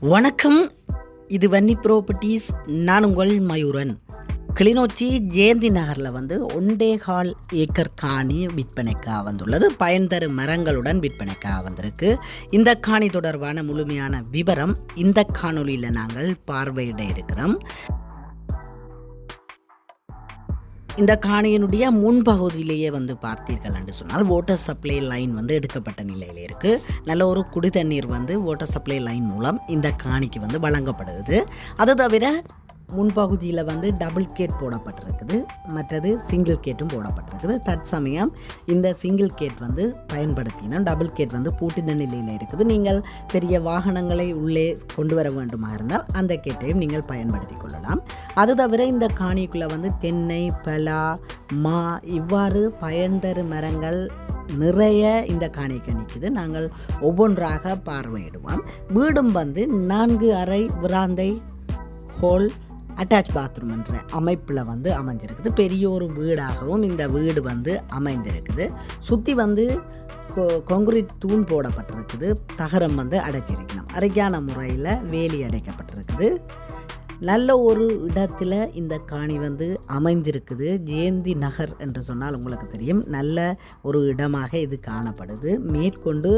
வணக்கம். இது வன்னி ப்ராப்பர்ட்டிஸ் நான் உங்கள் மயூரன். கிளிநொச்சி ஜெயந்தி நகரில் வந்து ஒன்றே கால் ஏக்கர் காணி விற்பனைக்காக வந்துள்ளது. பயன் தரும் மரங்களுடன் விற்பனைக்காக வந்திருக்கு. இந்த காணி தொடர்பான முழுமையான விவரம் இந்த காணொளியில் நாங்கள் பார்வையிட இருக்கிறோம். இந்த காணியினுடைய முன்பகுதியிலேயே வந்து பார்த்தீர்கள் என்று சொன்னால் வாட்டர் சப்ளை லைன் வந்து எடுக்கப்பட்ட நிலையில் இருக்குது நல்ல ஒரு குடி தண்ணீர் வந்து வாட்டர் சப்ளை லைன் மூலம் இந்த காணிக்கு வந்து வழங்கப்படுது. அது தவிர முன்பகுதியில் வந்து டபுள் கேட் போடப்பட்டிருக்குது. மற்றது சிங்கிள் கேட்டும் போடப்பட்டிருக்குது. தற்சமயம் இந்த சிங்கிள் கேட் வந்து பயன்படுத்தினா டபுள் கேட் வந்து பூட்டின நிலையில் இருக்குது. நீங்கள் பெரிய வாகனங்களை உள்ளே கொண்டு வர வேண்டுமா இருந்தால் அந்த கேட்டையும் நீங்கள் பயன்படுத்தி கொள்ளலாம். அது தவிர இந்த காணிக்குள்ளே வந்து தென்னை பலா மா இவ்வாறு பயன்தரு மரங்கள் நிறைய இந்த காணிக்கு நிற்கிது நாங்கள் ஒவ்வொன்றாக பார்வையிடுவோம். வீடும் வந்து நான்கு அறை விராந்தை ஹோல் அட்டாச் பாத்ரூம் என்ற அமைப்பில் வந்து அமைஞ்சிருக்குது. பெரிய ஒரு வீடாகவும் இந்த வீடு வந்து அமைந்திருக்குது. சுற்றி வந்து கொ- தூண் போடப்பட்டிருக்குது. தகரம் வந்து அடைச்சிருக்கணும். அரைக்கான முறையில் வேலி அடைக்கப்பட்டிருக்குது. நல்ல ஒரு இடத்துல இந்த காணி வந்து அமைந்திருக்குது. ஜெயந்தி நகர் என்று சொன்னால் உங்களுக்கு தெரியும். நல்ல ஒரு இடமாக இது காணப்படுது. மேற்கொண்டு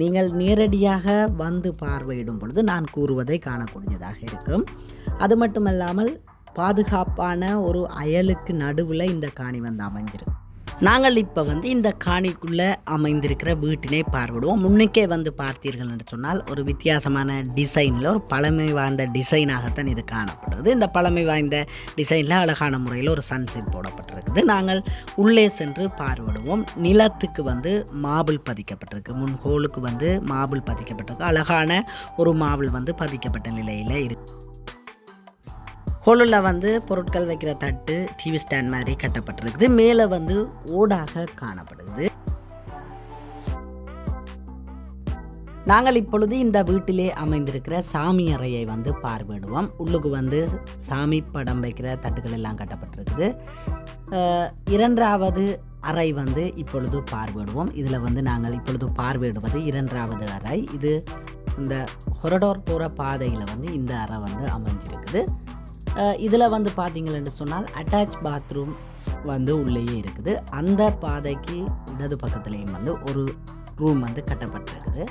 நீங்கள் நேரடியாக வந்து பார்வையிடும் பொழுது நான் கூறுவதை காணக்கூடியதாக இருக்கும். அது மட்டுமல்லாமல் பாதுகாப்பான ஒரு அயலுக்கு நடுவில் இந்த காணி வந்து அமைஞ்சிருக்கு. நாங்கள் இப்போ வந்து இந்த காணிக்குள்ளே அமைந்திருக்கிற வீட்டினை பார்வையிடுவோம். முன்னுக்கே வந்து பார்த்தீர்கள் என்று சொன்னால் ஒரு வித்தியாசமான டிசைனில் ஒரு பழமை வாய்ந்த டிசைனாகத்தான் இது காணப்படுது இந்த பழமை வாய்ந்த டிசைனில் அழகான முறையில் ஒரு சன்செட் போடப்பட்டிருக்குது. நாங்கள் உள்ளே சென்று பார்வையிடுவோம். நிலத்துக்கு வந்து மாபிள் பதிக்கப்பட்டிருக்கு. முன்கோளுக்கு வந்து மாபிள் பதிக்கப்பட்டிருக்கு. அழகான ஒரு மாபிள் வந்து பதிக்கப்பட்ட நிலையில் இருக்கு. ஹோலில் வந்து பொருட்கள் வைக்கிற தட்டு டிவி ஸ்டாண்ட் மாதிரி கட்டப்பட்டிருக்குது. மேலே வந்து ஓடாக காணப்படுது. நாங்கள் இப்பொழுது இந்த வீட்டிலே அமைந்திருக்கிற சாமி அறையை வந்து பார்வையிடுவோம். உள்ளுக்கு வந்து சாமி படம் வைக்கிற தட்டுகள் எல்லாம் கட்டப்பட்டிருக்குது. இரண்டாவது அறை வந்து இப்பொழுது பார்வையிடுவோம். இதில் வந்து நாங்கள் இப்பொழுது பார்வையிடுவது இரண்டாவது அறை. இது இந்த ஹொரடோர் போகிற பாதையில் வந்து இந்த அறை வந்து அமைஞ்சிருக்குது. இதில் வந்து பார்த்தீங்கன்னு சொன்னால் அட்டாச் பாத்ரூம் வந்து உள்ளேயே இருக்குது. அந்த பாதைக்கு இடது பக்கத்துலேயும் வந்து ஒரு ரூம் வந்து கட்டப்பட்டிருக்குது.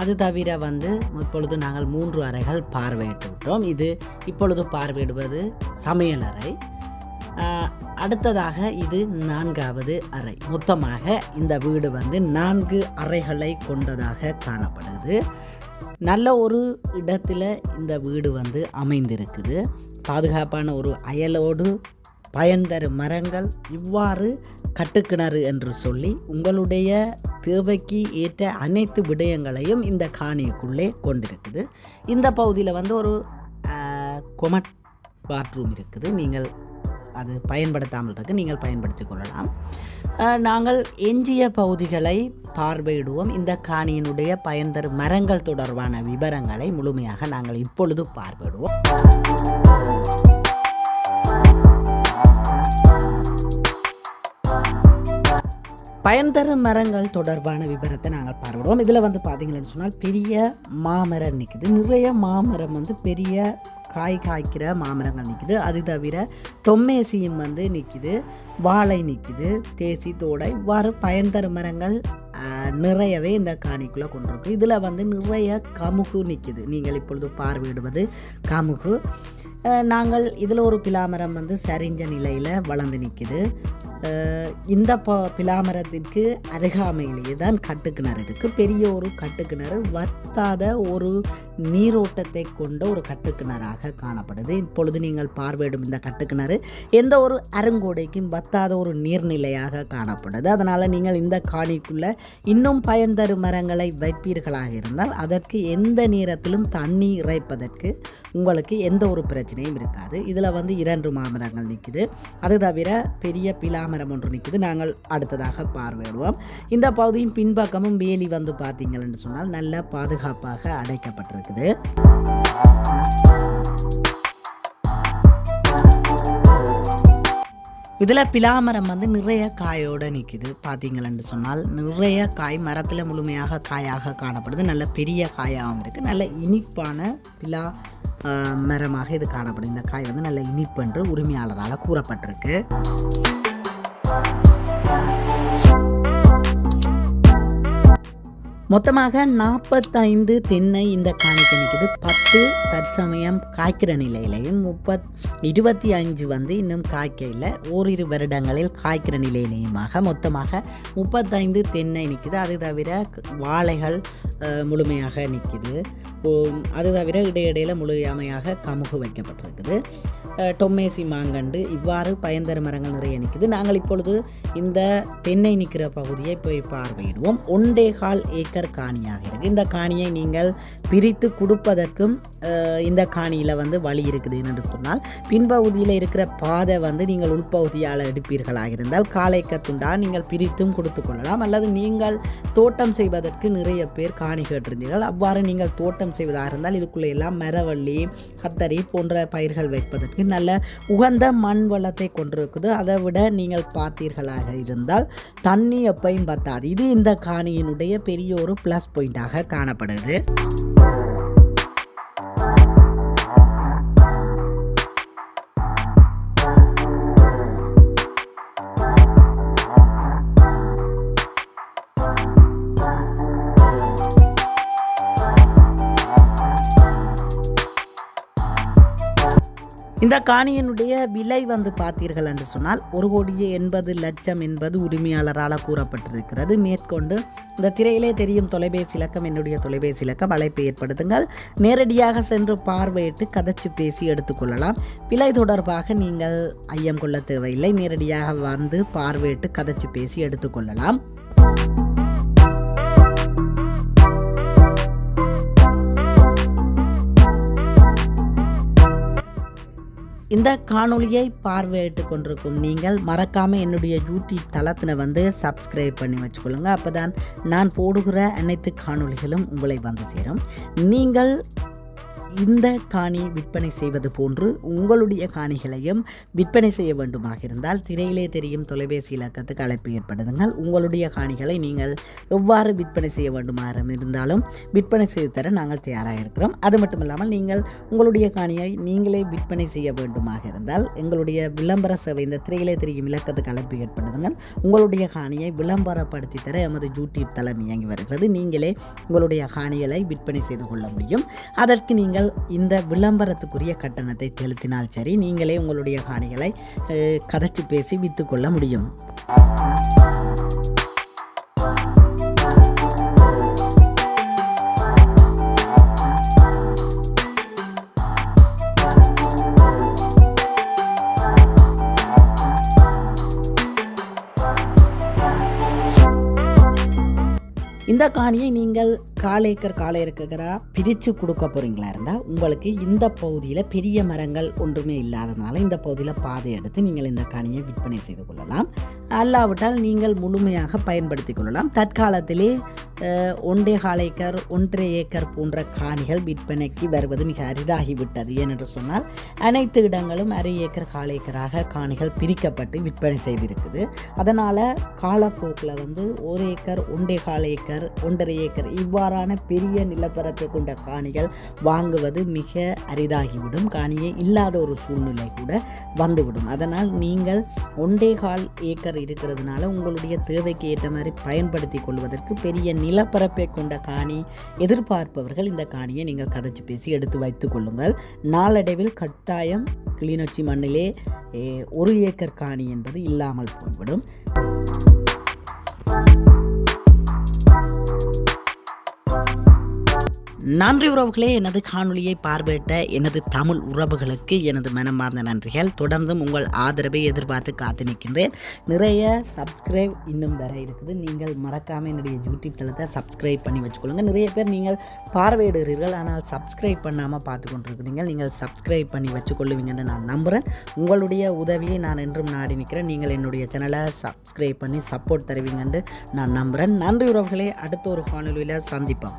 அது தவிர வந்து இப்பொழுது நாங்கள் மூன்று அறைகள் பார்வையிட்டு விட்டோம். இது இப்பொழுது பார்வையிடுவது சமையல் அறை. அடுத்ததாக இது நான்காவது அறை. மொத்தமாக இந்த வீடு வந்து நான்கு அறைகளை கொண்டதாக காணப்படுது. நல்ல ஒரு இடத்துல இந்த வீடு வந்து அமைந்திருக்குது. பாதுகாப்பான ஒரு அயலோடு பயன் தரும் மரங்கள் இவ்வாறு கட்டுக்கிணறு என்று சொல்லி உங்களுடைய தேவைக்கு ஏற்ற அனைத்து விடயங்களையும் இந்த காணிக்குள்ளே கொண்டிருக்குது. இந்த பகுதியில் வந்து ஒரு கொமட் பாத்ரூம் இருக்குது. நீங்கள் அது பயன்படுத்தாமல் இருக்கு நீங்கள் பயன்படுத்திக் கொள்ளலாம். நாங்கள் எஞ்சிய பகுதிகளை பார்வையிடுவோம். இந்த காணியினுடைய பயன் தரும் மரங்கள் தொடர்பான விவரங்களை முழுமையாக நாங்கள் இப்பொழுது பார்வையிடுவோம். பயன் தரும் மரங்கள் தொடர்பான விவரத்தை நாங்கள் பார்வையிடுவோம். இதில் வந்து பார்த்தீங்கன்னு சொன்னால் பெரிய மாமரம் நிற்குது நிறைய மாமரம் வந்து பெரிய காய் காய்க்கிற மாமரங்கள் நிற்கிது அது தவிர தொம்மேசியும் வந்து நிற்கிது வாழை நிற்கிது தேசி தோடை. இவ்வாறு பயன் தரும் மரங்கள். நிறையவே இந்த காணிக்குள்ளே கொண்டிருக்கு. இதில் வந்து நிறைய கமுகு நிற்கிது நீங்கள் இப்பொழுது பார்வையிடுவது கமுகு. நாங்கள் இதில் ஒரு பிலாமரம் வந்து சரிஞ்ச நிலையில் வளர்ந்து நிற்கிது இந்த ப பிலாமரத்திற்கு அருகாமையிலேயே தான் கட்டுக்கிணறு இருக்குது பெரிய ஒரு கட்டுக்கிணறு வத்தாத ஒரு நீரோட்டத்தை கொண்ட ஒரு கட்டுக்கிணறாக காணப்படுது. இப்பொழுது நீங்கள் பார்வையிடும் இந்த கட்டுக்கிணறு எந்த ஒரு அருங்கோடைக்கும் வத்தாத ஒரு நீர்நிலையாக காணப்படுது. அதனால் நீங்கள் இந்த காணிக்குள்ளே இன்னும் பயன் தரும் மரங்களை வைப்பீர்களாக இருந்தால் அதற்கு எந்த நேரத்திலும் தண்ணி இறைப்பதற்கு உங்களுக்கு எந்த ஒரு பிரச்சனையும் இருக்காது. இதில் வந்து இரண்டு மாமரங்கள் நிற்குது அது தவிர பெரிய பிலாமரம் ஒன்று நிற்குது நாங்கள் அடுத்ததாக பார்வையிடுவோம். இந்த பகுதியின் பின்பக்கமும் வேலி வந்து பார்த்தீங்கன்னு சொன்னால் நல்ல பாதுகாப்பாக அடைக்கப்பட்டிருக்குது. இதில் பிலாமரம் வந்து நிறைய காயோடு நிற்கிது பார்த்தீங்களன்னு சொன்னால். நிறைய காய் மரத்தில் முழுமையாக காயாக காணப்படுது. நல்ல பெரிய காயாகவும் இருக்குது நல்ல இனிப்பான பிலா மரமாக இது காணப்படுது. இந்த காய் வந்து நல்ல இனிப்பு என்று உரிமையாளரால் கூறப்பட்டிருக்கு. மொத்தமாக நாற்பத்தைந்து தென்னை இந்த காணிக்கு நிற்கிது பத்து தற்சமயம் காய்க்கிற நிலையிலையும் முப்பத் இருபத்தி அஞ்சு வந்து இன்னும் காய்க்கையில் ஓரிரு வருடங்களில் காய்க்கிற நிலையிலையுமாக மொத்தமாக முப்பத்தைந்து தென்னை நிற்கிது அது தவிர வாழைகள் முழுமையாக நிற்கிது ஓ- அது தவிர இடையிடையில் முழுமையாக கமுகு வைக்கப்பட்டிருக்குது. டொம்மேசி மாங்கண்டு இவ்வாறு பயன்தர மரங்கள் நிறைய நிற்குது நாங்கள் இப்பொழுது இந்த தென்னை நிற்கிற பகுதியை போய் பார்வையிடுவோம். ஒன்றே கால் ஏக்கர் காணியாக இருக்குது இந்த காணியை நீங்கள் பிரித்து கொடுப்பதற்கும் இந்த காணியில் வந்து வழி இருக்குது என்று சொன்னால் பின்பகுதியில் இருக்கிற பாதை வந்து நீங்கள் உள்பகுதியால் எடுப்பீர்களாக இருந்தால் காலைக்கர் துண்டா நீங்கள் பிரித்தும் கொடுத்து கொள்ளலாம். அல்லது நீங்கள் தோட்டம் செய்வதற்கு நிறைய பேர் காணி கேட்டிருந்தீர்கள். அவ்வாறு நீங்கள் தோட்டம் செய்வதாக இருந்தால் இதுக்குள்ளே எல்லாம் மரவள்ளி கத்தரி போன்ற பயிர்கள் வைப்பதற்கு நல்ல உகந்த மண் வளத்தை கொண்டிருக்குது. அதை விட நீங்கள் பார்த்தீர்களாக இருந்தால் தண்ணி எப்பையும் பத்தாது இது இந்த காணியினுடைய பெரிய ஒரு ப்ளஸ் பாயிண்டாக காணப்படுது. இந்த காணியினுடைய விலை வந்து பார்த்தீர்கள் என்று சொன்னால் ஒரு கோடியே எண்பது லட்சம் என்பது உரிமையாளரால் கூறப்பட்டிருக்கிறது. மேற்கொண்டு இந்த திரையிலே தெரியும் தொலைபேசி இலக்கம் என்னுடைய தொலைபேசி இலக்கம் அழைப்பை ஏற்படுத்துங்கள். நேரடியாக சென்று பார்வையிட்டு கதைச்சு பேசி எடுத்துக்கொள்ளலாம் விலை தொடர்பாக நீங்கள் ஐயம் கொள்ள தேவையில்லை. நேரடியாக வந்து பார்வையிட்டு கதைச்சு பேசி எடுத்துக்கொள்ளலாம் இந்த காணொளியை பார்வையிட்டு கொண்டிருக்கும் நீங்கள் மறக்காமல் என்னுடைய யூடியூப் தளத்தில் வந்து சப்ஸ்கிரைப் பண்ணி வச்சுக்கொள்ளுங்க. அப்போ தான் நான் போடுகிற அனைத்து காணொளிகளும் உங்களை வந்து சேரும். நீங்கள் இந்த காணி விற்பனை செய்வது போன்று உங்களுடைய காணிகளையும் விற்பனை செய்ய வேண்டுமாக இருந்தால் திரையிலே தெரியும் தொலைபேசி இலக்கத்துக்கு அழைப்பு ஏற்படுத்துங்கள். உங்களுடைய காணிகளை நீங்கள் எவ்வாறு விற்பனை செய்ய வேண்டுமாக இருந்தாலும் விற்பனை செய்து தர நாங்கள் தயாராக இருக்கிறோம். அது மட்டும் இல்லாமல் நீங்கள் உங்களுடைய காணியை நீங்களே விற்பனை செய்ய வேண்டுமாக இருந்தால் எங்களுடைய விளம்பர சேவை இந்த திரையிலே தெரியும் இலக்கத்துக்கு அழைப்பு ஏற்படுத்துங்கள். உங்களுடைய காணியை விளம்பரப்படுத்தி தர எமது யூடியூப் தளம் இயங்கி வருகிறது. நீங்களே உங்களுடைய காணிகளை விற்பனை செய்து கொள்ள முடியும். அதற்கு நீங்கள் இந்த விளம்பரத்துக்குரிய கட்டணத்தை செலுத்தினால் சரி நீங்களே உங்களுடைய காணிகளை கதைச்சு பேசி விற்றுக்கொள்ள முடியும். இந்த காணியை நீங்கள் காலேக்கர் காலை ஏக்கரா பிரித்து கொடுக்க போகிறீங்களா இருந்தால் உங்களுக்கு இந்த பகுதியில் பெரிய மரங்கள் ஒன்றுமே இல்லாததுனால இந்த பகுதியில் பாதை எடுத்து நீங்கள் இந்த காணியை விற்பனை செய்து கொள்ளலாம். அல்லாவிட்டால் நீங்கள் முழுமையாக பயன்படுத்தி கொள்ளலாம். தற்காலத்திலே ஒன்றே கால் ஏக்கர் ஒன்றரை ஏக்கர் போன்ற காணிகள் விற்பனைக்கு வருவது மிக அரிதாகிவிட்டது. ஏனென்று சொன்னால் அனைத்து இடங்களும் அரை ஏக்கர் கால் ஏக்கராக காணிகள் பிரிக்கப்பட்டு விற்பனை செய்திருக்குது. அதனால் காலப்போக்கில் வந்து ஒரு ஏக்கர் ஒன்றே கால் ஏக்கர் ஒன்றரை ஏக்கர் இவ்வாறான பெரிய நிலப்பரப்பை கொண்ட காணிகள் வாங்குவது மிக அரிதாகிவிடும். காணியே இல்லாத ஒரு சூழ்நிலை கூட வந்துவிடும். அதனால் நீங்கள் ஒன்றே கால் ஏக்கர் இருக்கிறதுனால உங்களுடைய தேவைக்கு ஏற்ற மாதிரி பயன்படுத்தி கொள்வதற்கு பெரிய நிலப்பரப்பை கொண்ட காணி எதிர்பார்ப்பவர்கள் இந்த காணியை நீங்கள் கதைச்சி பேசி எடுத்து வைத்து கொள்ளுங்கள். நாளடைவில் கட்டாயம் கிளிநொச்சி மண்ணிலே ஒரு ஏக்கர் காணி என்பது இல்லாமல் போய்விடும். நன்றி உறவுகளே எனது காணொலியை பார்வையிட்ட எனது தமிழ் உறவுகளுக்கு எனது மனமார்ந்த நன்றிகள். தொடர்ந்தும் உங்கள் ஆதரவை எதிர்பார்த்து காத்து நிற்கின்றேன் நிறைய சப்ஸ்கிரைப் இன்னும் வர இருக்குது. நீங்கள் மறக்காமல் என்னுடைய யூடியூப் தளத்தை சப்ஸ்கிரைப் பண்ணி வச்சுக்கொள்ளுங்க. நிறைய பேர் நீங்கள் பார்வையிடுகிறீர்கள். ஆனால் சப்ஸ்கிரைப் பண்ணாமல் பார்த்து கொண்டிருக்கிறீங்க. நீங்கள் சப்ஸ்கிரைப் பண்ணி வச்சுக்கொள்ளுவீங்கன்னு நான் நம்புகிறேன் உங்களுடைய உதவியை நான் என்றும் நாடி நிற்கிறேன். நீங்கள் என்னுடைய சேனலை சப்ஸ்கிரைப் பண்ணி சப்போர்ட் தருவீங்கன்னு நான் நம்புகிறேன் நன்றி உறவுகளே அடுத்த ஒரு காணொலியில் சந்திப்போம்.